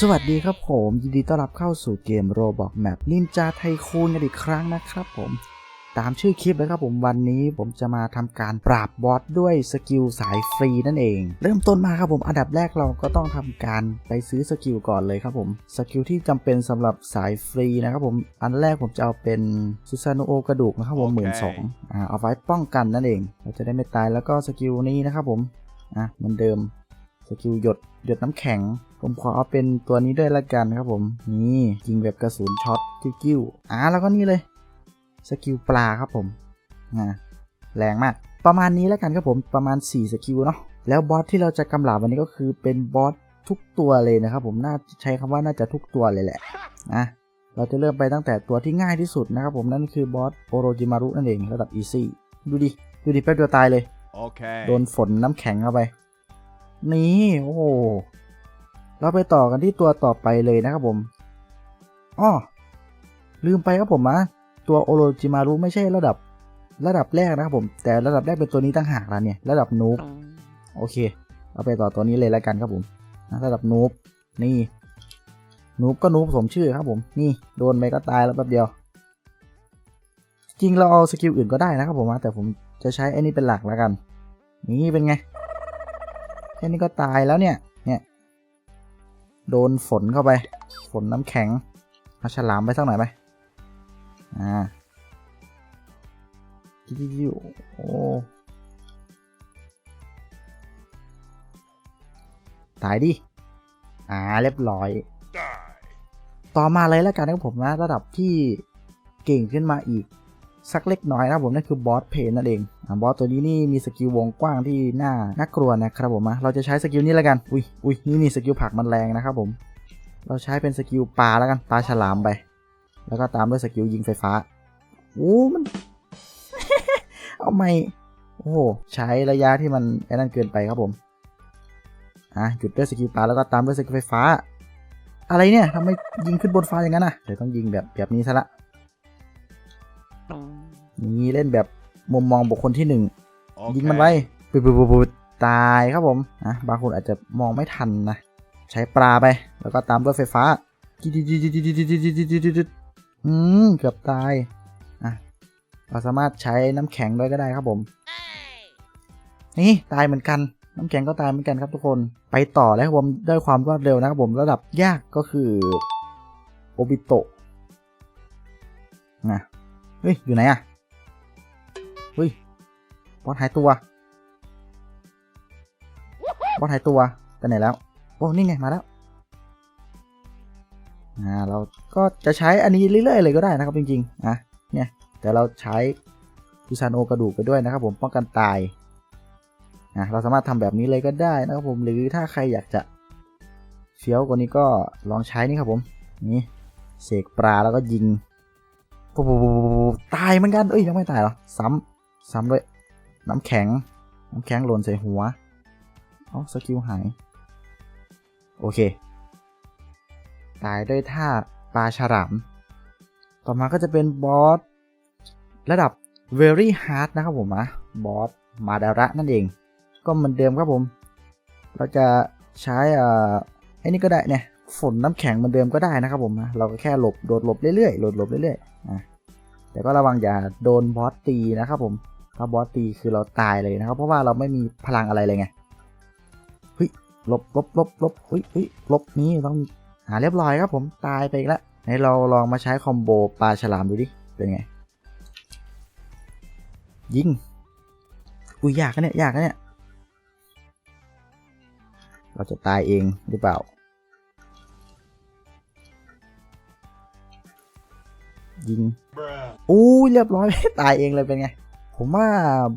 สวัสดีครับผม ยินดีต้อนรับเข้าสู่เกม Roblox Map Ninja Tycoon กันอีกครั้งนะครับผม ตามชื่อคลิปเลยครับผมวันนี้ผมจะมาทำการปราบบอสด้วยสกิลสายฟรีนั่นเอง เริ่มต้นมาครับผมอันดับแรกเราก็ต้องทำการไปซื้อสกิลก่อนเลยครับผมสกิลที่จำเป็นสำหรับสายฟรีนะครับผมอันแรกผมจะเอาเป็นซูซานโอกระดูกนะครับผมหมื่นสองอ่าเอาไว้ป้องกันนั่นเอง เราจะได้ไม่ตายแล้วก็สกิลนี้นะครับผมอะเหมือนเดิมสกิลหยดหยดน้ำแข็ง ผมขอเอาเป็นตัวนี้ด้วยละกันครับผม นี่ยิงแบบกระสุนช็อตกิ้วๆอ่าแล้วก็นี่เลยสกิลปลาครับผมอ่าแรงมาก ประมาณนี้แล้วกันครับผมประมาณ 4 สกิลเนาะแล้วบอสที่เราจะกำลาบวันนี้ก็คือเป็นบอสทุกตัวเลยนะครับผมน่าใช้คำว่าน่าจะทุกตัวเลยแหละนะเราจะเริ่มไปตั้งแต่ตัวที่ง่ายที่สุดนะครับผมนั่นคือบอสโอโรจิมารุนั่นเองระดับอีซี่ดูดิ ดูดิแป๊บเดียวตายเลย Okay. โดนฝนน้ำแข็งเข้าไป นี่ โอ้โห เราไปต่อกันที่ตัวต่อไปเลยนะครับผมอ้อลืมไปครับผมนะตัวโอโรจิมารุไม่ใช่ระดับระดับแรกนะครับผม แต่ระดับแรกเป็นตัวนี้ตั้งหากแล้วเนี่ย ระดับนูบโอเค เอาไปต่อตัวนี้เลยแล้วกันครับผมนะระดับนูบนี่นูบก็นูบสมชื่อครับผม นี่โดนไปก็ตายแล้วแป๊บเดียว จริงเราเอาสกิลอื่นก็ได้นะครับผมนะแต่ผมจะใช้ไอ้นี่เป็นหลักแล้วกัน นี่เป็นไงแค่นี้ก็ตายแล้วเนี่ยเนี่ย โดนฝนเข้าไป ฝนน้ำแข็ง เอาฉลามไปสักหน่อยไหมอ่าจิ้วโอ้ตายดิ อ่า เรียบร้อย ต่อมาเลยแล้วกันนะผมนะ ระดับที่เก่งขึ้นมาอีก สักเล็กน้อยนะครับผมนั่นคือบอสเพนนั่นเองอบอสตัวนี้นี่มีสกิลวงกว้างที่น่าน่ากลัวนะครับผมนะเราจะใช้สกิลนี้แล้วกันอุ้ยอุ้ยนี่นี่สกิลผักมันแรงนะครับผม เราใช้เป็นสกิลปลาแล้วกันปลาฉลามไป แล้วก็ตามด้วยสกิลยิงไฟฟ้าโอ้มัน เอาไม่โอ้โหใช้ระยะที่มันไอ้นั่นเกินไปครับผมอะหยุดด้วยสกิลปลาแล้วก็ตามด้วยสกิลไฟฟ้า อะไรเนี่ยทำไมยิงขึ้นบนฟ้าอย่างนั้นอะเดี๋ยวต้องยิงแบบแบบนี้ซะละ นี้เล่นแบบมุมมองบุคคลที่หนึ่งยิงมันไว้ปุ๊บปุ๊บปุ๊บตายครับผมนะบางคนอาจจะมองไม่ทันนะ ใช้ปลาไป แล้วก็ตามด้วยไฟฟ้าอืมเกือบตายอะเราสามารถใช้น้ำแข็งด้วยก็ได้ครับผม นี่ตายเหมือนกัน น้ำแข็งก็ตายเหมือนกันครับทุกคน ไปต่อแล้วผมด้วยความรวดเร็วนะครับผมระดับยากก็คือโอบิโตะนะเฮ้ยอยู่ไหนอะ เฮ้ยบอสหายตัวบอสหายตัวไปไหนแล้วโอ้นี่ไงมาแล้วอ่าเราก็จะใช้อันนี้เรื่อยๆเลยก็ได้นะครับจริงๆอะเนี่ยแต่เราใช้พิซานโอกระดูกไปด้วยนะครับ ผมป้องกันตายอะเราสามารถทำแบบนี้เลยก็ได้นะครับผมหรือถ้าใครอยากจะเฟี้ยวกว่านี้ก็ลองใช้นี่ครับผมนี่เสกปลาแล้วก็ยิงปุ๊บตายเหมือนกันเอ้ยยังไม่ตายหรอซ้ำ ซ้ำด้วยน้ำแข็ง น้ำแข็งหล่นใส่หัว เอาสกิลหาย โอเค ตายด้วยท่าปลาฉลาม ต่อมาก็จะเป็นบอส ระดับ very hard นะครับผมนะบอส มาดาระนั่นเอง ก็เหมือนเดิมครับผม เราจะใช้อ่าไอ้นี่ก็ได้เนี่ย ฝนน้ำแข็งเหมือนเดิมก็ได้นะครับผมนะเราก็แค่หลบ โดดหลบเรื่อยๆ โดดหลบเรื่อยๆอะแต่ก็ระวังอย่าโดนบอสตีนะครับผม ถ้าบอสตีคือเราตายเลยนะครับ เพราะว่าเราไม่มีพลังอะไรเลยไงเฮ้ยหลบหลบหลบหลบเฮ้ยเฮ้ยหลบนี้ต้องหาเรียบร้อยครับผมตายไปอีกแล้วไหนเราลองมาใช้คอมโบปลาฉลามดูดิเป็นไง ยิงอุ้ยยากนะเนี่ยยากนะเนี่ยเราจะตายเองหรือเปล่ายิงอู้ยเรียบร้อยตายเองเลยเป็นไง ผมว่า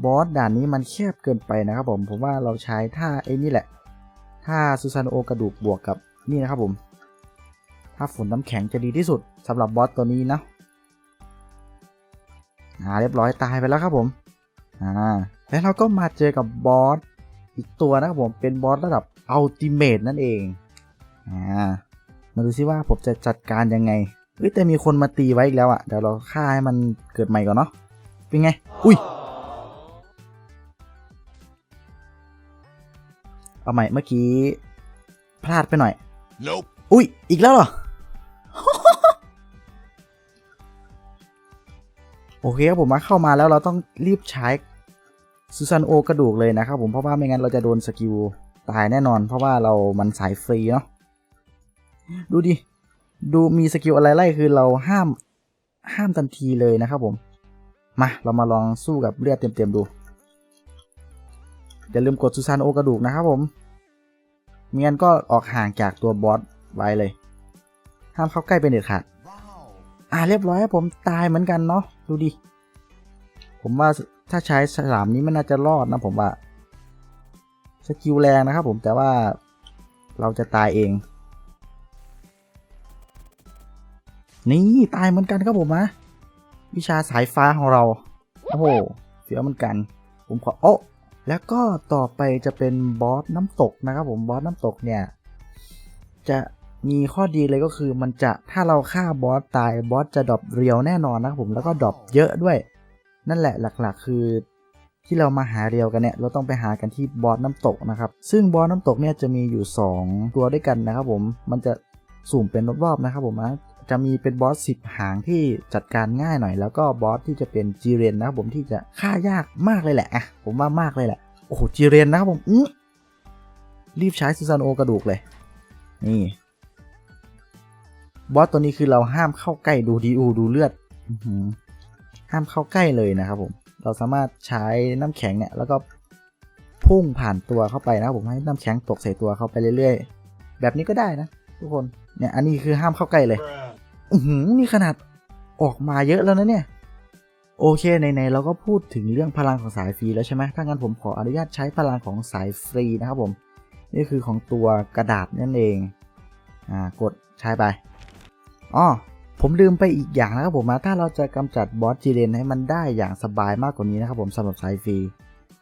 บอสด่านนี้มันแคบเกินไปนะครับผมผมว่าเราใช้ท่าไอ้นี่แหละท่าซูซานโอกระดูกบวกกับนี่นะครับผมถ้าฝนน้ำแข็งจะดีที่สุดสำหรับบอสตัวนี้นะอ่าเรียบร้อยตายไปแล้วครับผมอ่าแล้วเราก็มาเจอกับบอสอีกตัวนะครับผมเป็นบอสระดับอัลติเมทนั่นเองอ่ามาดูซิว่าผมจะจัดการยังไงเฮ้ยแต่มีคนมาตีไว้อีกแล้วอะ่ะเดี๋ยวเราฆ่าให้มันเกิดใหม่ก่อนเนาะ เป็นไง อุ้ย เอาใหม่เมื่อกี้ พลาดไปหน่อย Nope. อุ้ย อีกแล้วเหรอ โอเคครับผมมาเข้ามาแล้วเราต้องรีบใช้ซูซานโอกระดูกเลยนะครับผมเพราะว่าไม่งั้นเราจะโดนสกิลตายแน่นอน เพราะว่าเรามันสายฟรีเนาะดูดิ ดูมีสกิลอะไรไล่คือเราห้ามห้ามทันทีเลยนะครับผม มา เรามาลองสู้กับเลือดเต็มๆดู อย่าลืมกดซูซานโอกระดูกนะครับผมไม่งั้นก็ออกห่างจากตัวบอสไว้เลย ห้ามเข้าใกล้เป็นเด็ดขาดอ่าเรียบร้อยครับผมตายเหมือนกันเนาะดูดิ ผมว่าถ้าใช้สลามนี้มันน่าจะรอดนะผมว่าสกิลแรงนะครับผมแต่ว่าเราจะตายเอง นี่ตายเหมือนกันครับผมนะ วิชาสายฟ้าของเรา โอ้โห เสียเหมือนกัน ผมขอโอ้แล้วก็ต่อไปจะเป็นบอสน้ำตกนะครับผมบอสน้ำตกเนี่ย จะมีข้อดีเลยก็คือมันจะถ้าเราฆ่าบอสตายบอสจะดรอปเรียวแน่นอนนะครับผมแล้วก็ดรอปเยอะด้วย นั่นแหละหลักๆ คือที่เรามาหาเรียวกันเนี่ยเราต้องไปหากันที่บอสน้ำตกนะครับ ซึ่งบอสน้ำตกเนี่ยจะมีอยู่ 2 ตัวด้วยกันนะครับผมมันจะสุ่มเป็นรอบๆนะครับผมนะ จะมีเป็นบอสสิบหางที่จัดการง่ายหน่อย แล้วก็บอสที่จะเป็นจีเรนนะครับผมที่จะฆ่ายากมากเลยแหละอะผมว่ามากเลยแหละ โอ้โหจีเรนนะครับผมอื้รีบใช้ซูซานโอกระดูกเลย นี่ บอสตัวนี้คือเราห้ามเข้าใกล้ดูดีอูดูเลือดอห้ามเข้าใกล้เลยนะครับผม เราสามารถใช้น้ำแข็งเนี่ย แล้วก็พุ่งผ่านตัวเข้าไปนะครับผมให้น้ำแข็งตกใส่ตัวเข้าไปเรื่อยๆ แบบนี้ก็ได้นะทุกคน เนี่ย อันนี้คือห้ามเข้าใกล้เลย อือหือนี่ขนาดออกมาเยอะแล้วนะเนี่ย โอเคในๆเราก็พูดถึงเรื่องพลังของสายฟรีแล้วใช่ไหมถ้างั้นผมขออนุญาตใช้พลังของสายฟรีนะครับผม นี่คือของตัวกระดาษนั่นเอง อ่ากดใช้ไปอ๋อผมลืมไปอีกอย่างนะครับผมนะถ้าเราจะกำจัดบอสจีเรนให้มันได้อย่างสบายมากกว่านี้นะครับผมสำหรับสายฟรี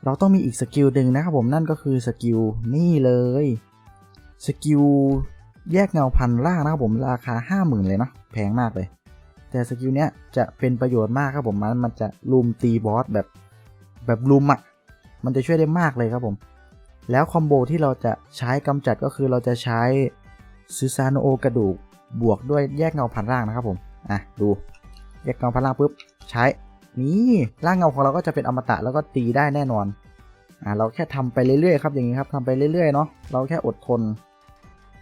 เราต้องมีอีกสกิลหนึ่งนะครับผมนั่นก็คือสกิลนี่เลยสกิล แยกเงาพันล่างนะครับผมราคา 50,000 เลยเนาะแพงมากเลย แต่สกิลเนี้ยจะเป็นประโยชน์มากครับผมมันมันจะลุมตีบอสแบบแบบลุมอะ่ะมันจะช่วยได้มากเลยครับผม แล้วคอมโบที่เราจะใช้กำจัดก็คือเราจะใช้ซูซานโอกระดูกบวกด้วยแยกเงาพันล่างนะครับผมอะดูแยกเงาพันล่างปุ๊บใช้นี่ร่างเงาของเราก็จะเป็นอมตะแล้วก็ตีได้แน่นอนอ่าเราแค่ทำไปเรื่อยๆครับอย่างนี้ครับทำไปเรื่อยๆเนาะเราแค่อดทน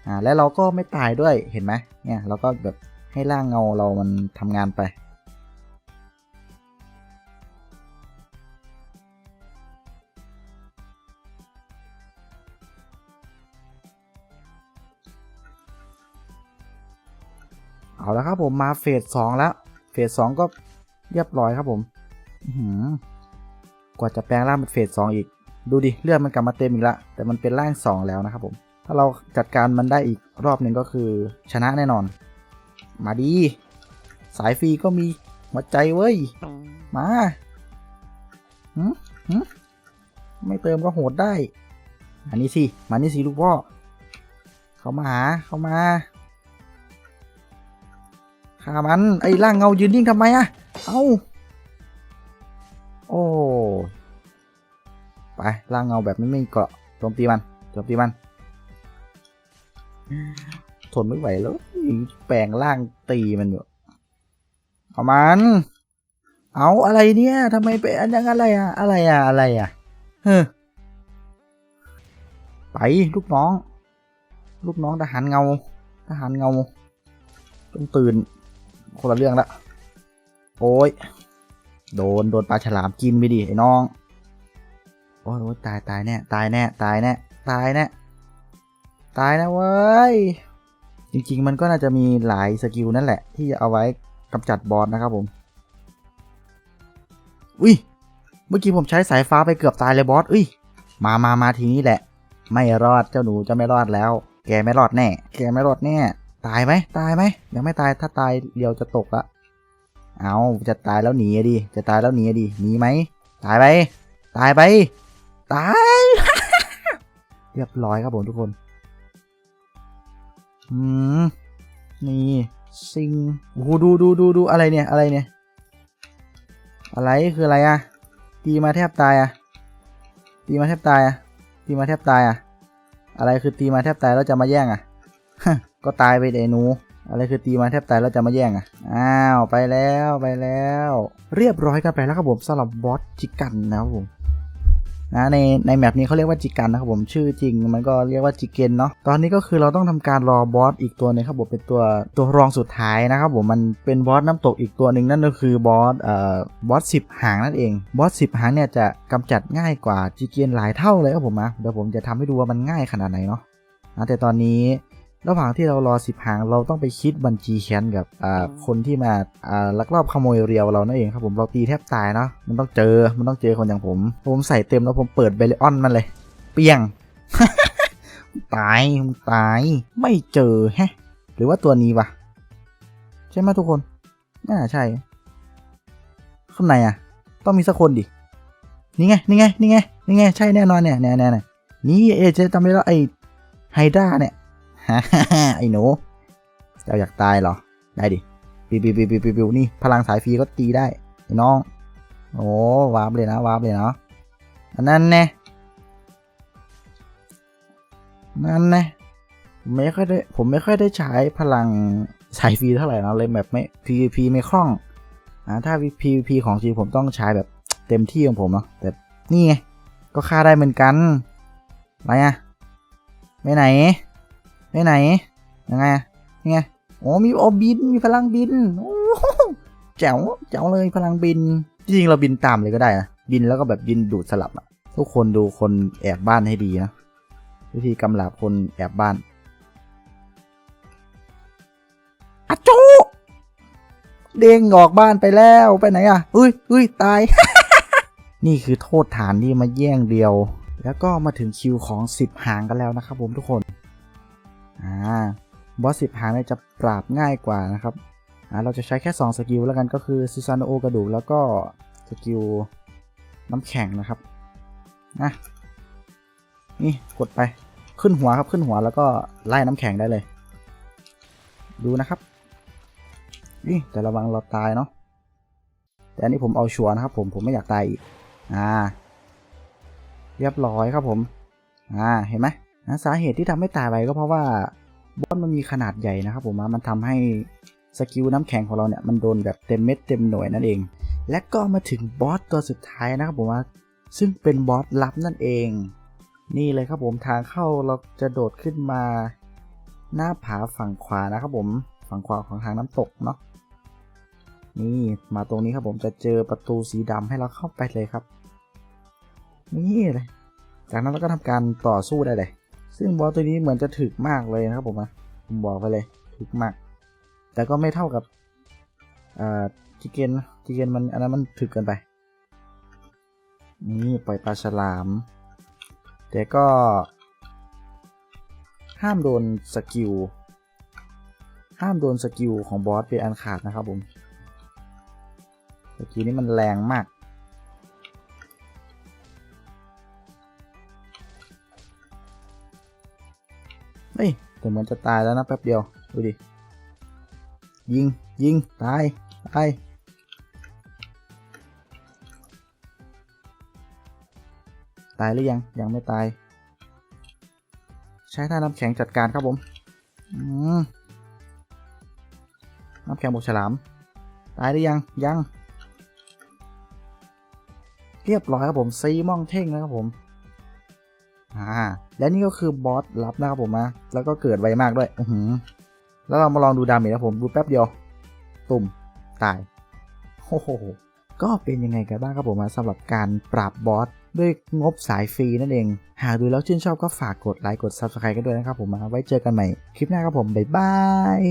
อ่าและเราก็ไม่ตายด้วยเห็นไหมเนี่ยเราก็แบบให้ร่างเงาเรามันทำงานไปเอาแล้วครับผมมาเฟสสองแล้ว เฟสสองก็เรียบร้อยครับผมหือกว่าจะแปลงร่างเป็นเฟสสองอีก ดูดิเลือดมันกลับมาเต็มอีกละแต่มันเป็นร่างสองแล้วนะครับผม ถ้าเราจัดการมันได้อีกรอบหนึ่งก็คือชนะแน่นอน มาดี สายฟรีก็มีหัวใจเว้ย มาหืมหืมไม่เติมก็โหดได้ อันนี้สิ มานี่สิลูกพ่อ เขามาหา เขามาฆ่ามัน ไอ้ร่างเงายืนนิ่งทำไมอะเอ้า โอ้ ไป ร่างเงาแบบไม่มีเกาะโจมตีมันโจมตีมัน ทนไม่ไหวแล้ว แปลงร่างตีมันอยู่เอามัน เอาอะไรเนี่ยทำไมเป็นอันยังอะไรอะอะไรอะอะไรอะเฮ้อไปลูกน้อง ลูกน้องทหารเงา ทหารเงาต้องตื่น คนละเรื่องละ โอ้ย โดน โดนปลาฉลามกินไปดิไอ้น้อง โอ้ยโอ้ยตายตายแน่ ตายแน่ ตายแน่ ตายแน่ ตายนะเว้ย จริงๆ มันก็น่าจะมีหลายสกิลนั่นแหละ ที่จะเอาไว้กำจัดบอสนะครับผม อุ้ย เมื่อกี้ผมใช้สายฟ้าไปเกือบตายเลยบอส อุ้ย มามามาทีนี้แหละ ไม่รอดเจ้าหนูจะไม่รอดแล้ว แกไม่รอดแน่ แกไม่รอดแน่ ตายไหม ตายไหม ยังไม่ตาย ถ้าตายเดียวจะตกละ เอาจะตายแล้วหนีดิ จะตายแล้วหนีดิ หนีไหม ตายไป ตายไป ตาย เรียบร้อยครับผมทุกคน อืม นี่ซิงโอ้โหดูดูดูดูอะไรเนี่ย อะไรเนี่ย อะไรคืออะไรอะตีมาแทบตายอะตีมาแทบตายอะตีมาแทบตายอะอะไรคือตีมาแทบตายแล้วจะมาแย่งอะก็ตายไปเดหนู อะไรคือตีมาแทบตายแล้วจะมาแย่งอะ อ้าว ไปแล้วไปแล้ว เรียบร้อยกันไปแล้วครับผมสำหรับบอสจิกันนะครับผม นะในในแมปนี้เขาเรียกว่าจิกันนะครับผมชื่อจริงมันก็เรียกว่าจิเกนเนาะตอนนี้ก็คือเราต้องทำการรอบอสอีกตัวหนึงครับผมเป็นตัวตัวรองสุดท้ายนะครับผมมันเป็นบอสน้ำตกอีกตัวหนึ่งนั่นก็คือบอสเอ่อบอสสิบหางนั่นเองบอสสิบหางเนี่ยจะกำจัดง่ายกว่าจิเกนหลายเท่าเลยครับผมนะเดี๋ยวผมจะทำให้ดูว่ามันง่ายขนาดไหนเนาะนะแต่ตอนนี้ ระหว่างที่เรารอสิบหางเราต้องไปคิดบัญชีแค้นกับอ่าคนที่มาอ่าลักลอบขโมยเรียวเรานั่นเองครับผมเราตีแทบตายเนาะมันต้องเจอมันต้องเจอคนอย่างผม ผมใส่เต็มแล้วผมเปิดเบลออนมันเลย เปี้ยงตายมึงตายไม่เจอแฮะ หรือว่าตัวนี้วะใช่ไหมทุกคนน่าใช่ข้างในอะ ต้องมีสักคนดินี่ไงนี่ไงนี่ไงนี่ไงใช่แน่นอนเนี่ยแน่แน่แน่นี่เอเจะจำได้แล้วไอ้ไฮด้าเนี่ย ฮ่าฮ่าไอ้หนูเจ้าอยากตายเหรอ ได้ดิปิวปิวปิวปิวปิวปวนี่ พลังสายฟรีก็ตีได้ไอ้น้อง โอ้วาร์ปเลยนะวาร์ปเลยเนาะอันนั้นแน่นั่นแน่ผมไม่ค่อยได้ผมไม่ค่อยได้ใช้พลังสายฟรีเท่าไหร่นะเลยแบบไม่ PVP ไม่คล่องอ่าถ้า PVP ของจริงผมต้องใช้แบบเต็มที่ของผมเนาะแต่นี่ไงก็ฆ่าได้เหมือนกันอะไรอะไปไหน ไปไหนยังไงยังไงโอ้มีโอบินมีพลังบินโอ้โหแจ๋วแจ๋วเลยพลังบิน จริงเราบินตามเลยก็ได้นะบินแล้วก็แบบบินดูดสลับอะทุกคนดูคนแอบบ้านให้ดีนะวิธีกำลาบคนแอบบ้านอะจูเด้งออกบ้านไปแล้วไปไหนอะอุ้ยอุ้ยตาย นี่คือโทษฐานที่มาแย่งเดียว แล้วก็มาถึงคิวของ10หางกันแล้วนะครับผมทุกคน อ่าบอสสิบหางเนี่ยจะปราบง่ายกว่านะครับอ่าเราจะใช้แค่ 2 สกิลแล้วกันก็คือซูซานโอกระดูกแล้วก็สกิลน้ำแข็งนะครับนะนี่กดไปขึ้นหัวครับขึ้นหัวแล้วก็ไล่น้ำแข็งได้เลย ดูนะครับนี่แต่ระวังเราตายเนาะแต่อันนี้ผมเอาชัวร์นะครับผมผมไม่อยากตายอีกอ่า เรียบร้อยครับผม อ่าเห็นไหม นะสาเหตุที่ทำให้ตายไปก็เพราะว่าบอสมันมีขนาดใหญ่นะครับผมมันทำให้สกิลน้ำแข็งของเราเนี่ยมันโดนแบบเต็มเม็ดเต็มหน่วยนั่นเอง และก็มาถึงบอสตัวสุดท้ายนะครับผมว่าซึ่งเป็นบอสลับนั่นเอง นี่เลยครับผมทางเข้าเราจะโดดขึ้นมา หน้าผาฝั่งขวานะครับผมฝั่งขวาของทางน้ำตกเนาะนี่มาตรงนี้ครับผมจะเจอประตูสีดำให้เราเข้าไปเลยครับ นี่เลยจากนั้นเราก็ทำการต่อสู้ได้เลย ซึ่งบอสตัวนี้เหมือนจะถึกมากเลยนะครับผมนะผมบอกไปเลยถึกมาก แต่ก็ไม่เท่ากับอ่าจิเกนจิเกนมันอันนั้นมันถึกเกินไป นี่ปล่อยปลาฉลาม แต่ก็ ห้ามโดนสกิล ห้ามโดนสกิลของบอสเป็นอันขาดนะครับผมสกิลนี้มันแรงมาก เฮ้ยแต่เหมือนจะตายแล้วนะแป๊บเดียว ดูดิ ยิง ยิง ตาย ตาย ตายหรือยัง ยังไม่ตาย ใช้ท่าน้ำแข็งจัดการครับผมอืมน้ำแข็งบกฉลาม ตายหรือยัง ยัง เรียบร้อยครับผม ซีม่องเท่งนะครับผม อ่าและนี่ก็คือบอสลับนะครับผมนะแล้วก็เกิดไวมากด้วยอือหือแล้วเรามาลองดูดาเมจนะผมดูแป๊บเดียว ตุ่มตายโอ้โหก็เป็นยังไงกันบ้างครับผมนะสำหรับการปราบบอสด้วยงบสายฟรีนั่นเอง หากดูแล้วชื่นชอบก็ฝากกดไลค์กด Subscribe กันด้วยนะครับผมนะไว้เจอกันใหม่คลิปหน้าครับผม บ๊ายบาย